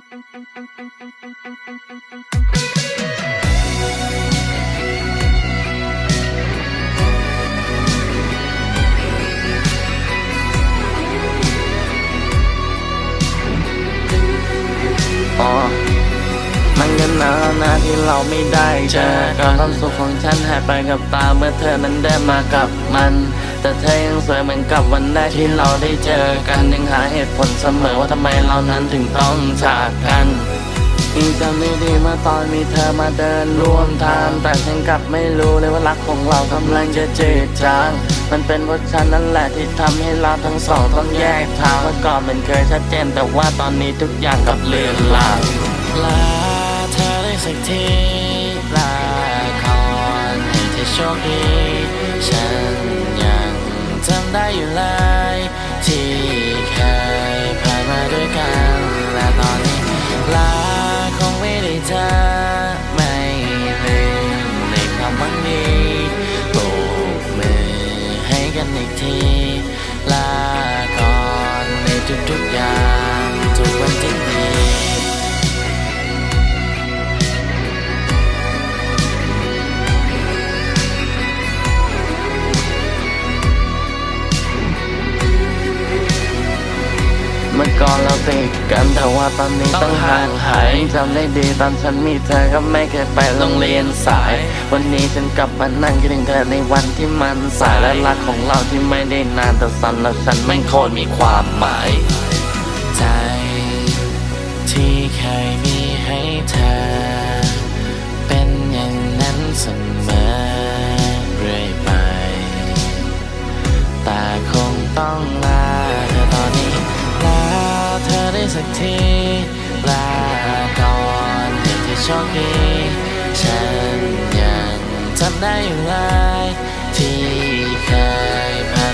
thank you มันก็นานนะที่เราไม่ได้เจอกันความสุขของฉันหายไปกับตาเมื่อเธอนั้นได้มากับมัน แต่เธอยังสวยเหมือนกับวันแรกที่เราได้เจอกันยังหาเหตุผลเสมอว่าทำไมเรานั้นถึงต้องจากกันยังจำได้ดีเมื่อตอนมีเธอมาเดินร่วมทางแต่ฉันกลับไม่รู้เลยว่ารักของเรากำลังจะจืดจางมันเป็นเพราะฉันนั่นแหละที่ทำให้เราทั้งสองต้องแยกทางเมื่อก่อนมันเคยชัดเจนแต่ว่าตอนนี้ทุกอย่างกลับเลือนลางลา สักทีลาก่อนให้เธอโชคดี ฉันยังจำได้อยู่เลยที่เคยผ่านมาด้วยกันและตอนนี้ลาคงไม่ได้เจอไม่ลืมในความหวังดีโบกมือให้กันอีกทีลาก่อนในทุกๆอย่าง เมื่อก่อนเราติดกันแต่ว่าตอนนี้ต้องห่างหายจำได้ดีตอนฉันมีเธอก็ไม่เคยไปโรงเรียนสาย วันนี้ฉันกลับมานั่งคิดถึงเธอในวันที่มันสายและรักของเราที่ไม่ได้นานแต่สำหรับฉันไม่โคตรมีความหมาย สักทีลาก่อนให้เธอโชคดีฉันยังจำได้อยู่เลยที่เคยผ่านมา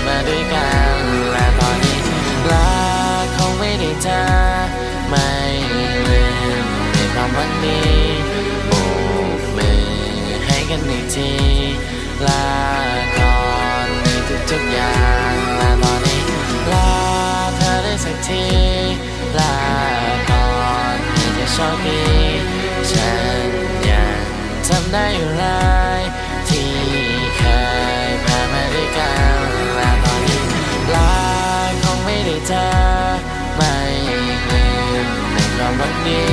ด้วยกัน ชอบมีฉันยังจำได้อยู่เลยที่เคยผ่านมาด้วยกันและตอนนี้ลาคงไม่ได้เจอไม่ลืมในความวังดี